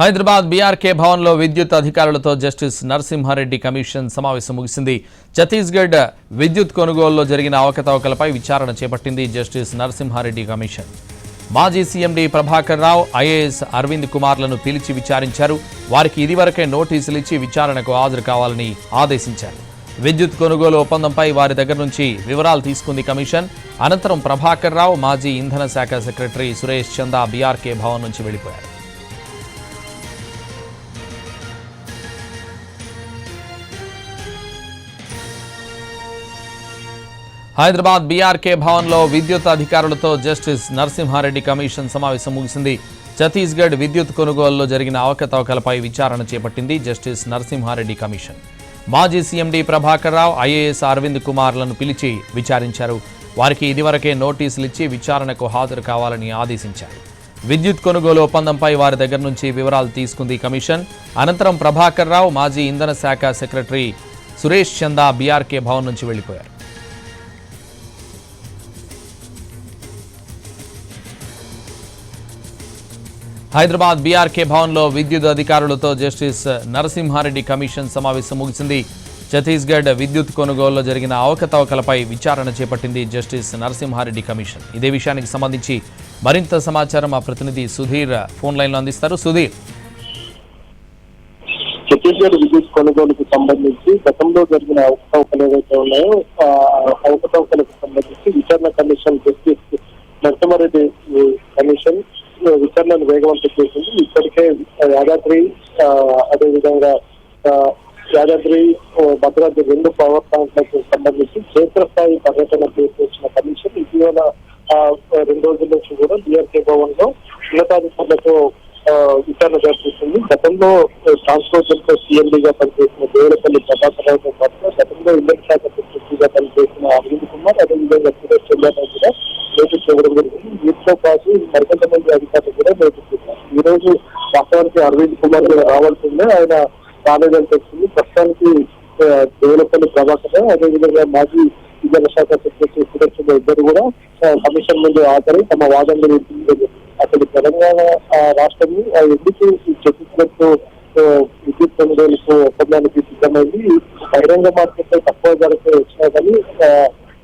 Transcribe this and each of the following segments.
Hyderabad BRK భవన్లో విద్యుత్ అధికారులతో జస్టిస్ నరసింహారెడ్డి కమిషన్ సమావేశం ముగిసింది. ఛత్తీస్గఢ్ విద్యుత్ కొనుగోలులో జరిగిన అవకతవకలపై విచారణ చేపట్టింది జస్టిస్ నరసింహారెడ్డి కమిషన్. మాజీ సీఎండీ ప్రభాకర్ రావు ఐఏఎస్ అరవింద్ కుమార్లను పిలిచి విచారించారు. వారికి ఇదివరకే నోటీసులు ఇచ్చి విచారణకు హాజరు కావాలని ఆదేశించారు. విద్యుత్ కొనుగోలు ఒప్పందంపై వారి దగ్గర నుంచి వివరాలు తీసుకుంది కమిషన్. అనంతరం ప్రభాకర్ రావు మాజీ ఇంధన శాఖ సెక్రటరీ సురేష్ చందా బీఆర్కే భవన్ నుంచి వెళ్ళిపోయారు హైదరాబాద్ బీఆర్కే భవన్లో విద్యుత్ అధికారులతో జస్టిస్ నరసింహారెడ్డి కమిషన్ సమావేశం ముగిసింది. ఛత్తీస్గఢ్ విద్యుత్ కొనుగోలులో జరిగిన అవకతవకలపై విచారణ చేపట్టింది జస్టిస్ నరసింహారెడ్డి కమిషన్. మాజీ సీఎండీ ప్రభాకర్ రావు ఐఏఎస్ అరవింద్ కుమార్లను పిలిచి విచారించారు. వారికి ఇదివరకే నోటీసులు ఇచ్చి విచారణకు హాజరు కావాలని ఆదేశించారు. విద్యుత్ కొనుగోలు ఒప్పందంపై వారి దగ్గర నుంచి వివరాలు తీసుకుంది కమిషన్. అనంతరం ప్రభాకర్ రావు మాజీ ఇంధన శాఖ సెక్రటరీ సురేష్ చందా బీఆర్కే భవన్ నుంచి వెళ్ళిపోయారు హైదరాబాద్ బీఆర్కే భవన్లో విద్యుత్ అధికారులతో జస్టిస్ నరసింహారెడ్డి కమిషన్ సమావేశం ముగిసింది. ఛత్తీస్గఢ్ విద్యుత్ కొనుగోలులో జరిగిన అవకతవకలపై విచారణ చేపట్టింది జస్టిస్ నరసింహారెడ్డి కమిషన్. ఇదే విషయానికి సంబంధించి మరింత సమాచారం మా ప్రతినిధి సుధీర్ ఫోన్ లైన్లో అందిస్తారు. సుధీర్. ఛత్తీస్గఢ్ విద్యుత్ కొనుగోలుకు సంబంధించి గతంలో జరిగిన అవకతవకలు ఏవైతే ఉన్నాయో అవకతవకలకు సంబంధించి విచారణ కమిషన్ జస్టిస్ నరసింహారెడ్డి కమిషన్ విచారణను వేగవంతం ఇప్పటికే యాదాద్రి అదేవిధంగా యాదాద్రి భద్రాద్రి రెండు పవర్ ప్లాంట్లకు సంబంధించి క్షేత్రస్థాయి పర్యటన చేసిన కమిషన్ ఇటీవల రెండు రోజుల నుంచి కూడా డిఆర్కే భవన్లో ఉన్నతాధికారులతో విచారణ జరుపుతుంది గతంలో ట్రాన్స్పోర్ట్ జంతో సీఎండీగా పనిచేసిన దేవరపల్లి ప్రభాకర్ రావుతో పాటు గతంలో ఇండియన్ శాఖ సెక్రటరీగా పనిచేసిన అరవింద్ కుమార్ అదేవిధంగా సురేష్ చంద్రబాబు కూడా నోటీస్ ఇవ్వడం జరిగింది. వీటితో పాటు మరికొంతమంది అధికారులు కూడా నోటీస్ ఇచ్చారు ఈ రోజు వాస్తవానికి అరవింద్ కుమార్ కూడా రావాల్సిందే. ఆయన రాలేదని తెలిసింది. ప్రస్తుతానికి దేవులపల్లి ప్రభాకర్ అదేవిధంగా మాజీ విద్యాల శాఖ సెక్రటరీ సురేష్ చంద్ర ఇద్దరు కూడా కమిషన్ ముందు హాజరై తమ వాదనలు వినిపించడం అసలు తెలంగాణ రాష్ట్రం ఎందుకు ఈ విద్యుత్ కొనుగోలుకు ఒప్పందానికి సిద్ధమైంది? బహిరంగ మార్కెట్లో తక్కువ ధరకు వచ్చినా కానీ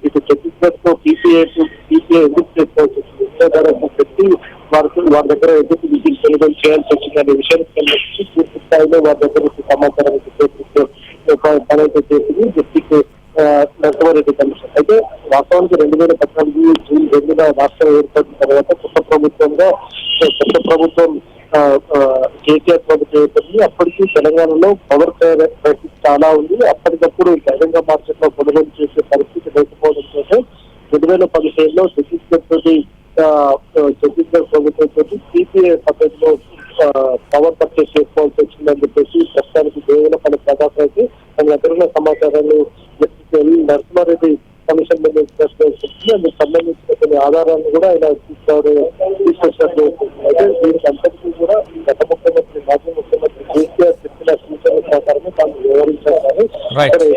ఇటు ఛత్తీస్గఢ్తో పీపీఏ పీపీఏ ఎందుకు చేసుకోవాల్సి వచ్చింది ఎక్కువ పెట్టి వారికి వారి దగ్గర ఎటువంటి విద్యుత్ కొనుగోలు చేయాల్సి వచ్చింది అనే విషయానికి పూర్తి స్థాయిలో వారి దగ్గర నుంచి సమాచారం పనైతే చేసింది డిస్టిక్ నరసింహారెడ్డి కమిషన్. అయితే వాస్తవానికి రెండు వేల పద్నాలుగు జూన్ రెండున రాష్ట్రం ఏర్పడిన తర్వాత కొత్త ప్రభుత్వంగా కొత్త ప్రభుత్వం కేసీఆర్ ప్రభుత్వం ఏర్పడింది. అప్పటికి తెలంగాణలో పవర్ క్రైసిస్ చాలా ఉంది. అప్పటికప్పుడు బహిరంగ మార్కెట్లో కొనుగోలు చేసే పరిస్థితి లేకపోవడంతో రెండు వేల పదిహేనులో ఛత్తీస్గఢ్ తోటి ఆ, ఆ, ఛత్తీస్గఢ్ ప్రభుత్వంతో సిపిఐ పద్ధతిలో ఆ, పవర్ పర్చేస్ చేసుకోవాల్సి వచ్చిందని చెప్పేసి ప్రస్తుతానికి దేవులపల్లి ప్రభాకర్ అయితే తన దగ్గర ఉన్న సమాచారాన్ని వెళ్ళి నరసింహారెడ్డి కమిషన్ మీద ప్రశ్నిస్తుంది అందుకు సంబంధించిన కొన్ని ఆధారాలను కూడా ఆయన తీసుకోవడం తీసుకొచ్చినట్లు అయితే దీనికి అంతటికీ కూడా గత ముఖ్యమంత్రి మాజీ ముఖ్యమంత్రి కేసీఆర్ చెప్పిన సూచనల ప్రకారమే తాను వివరించారు కానీ Right. ఇక్కడ ఎక్కడ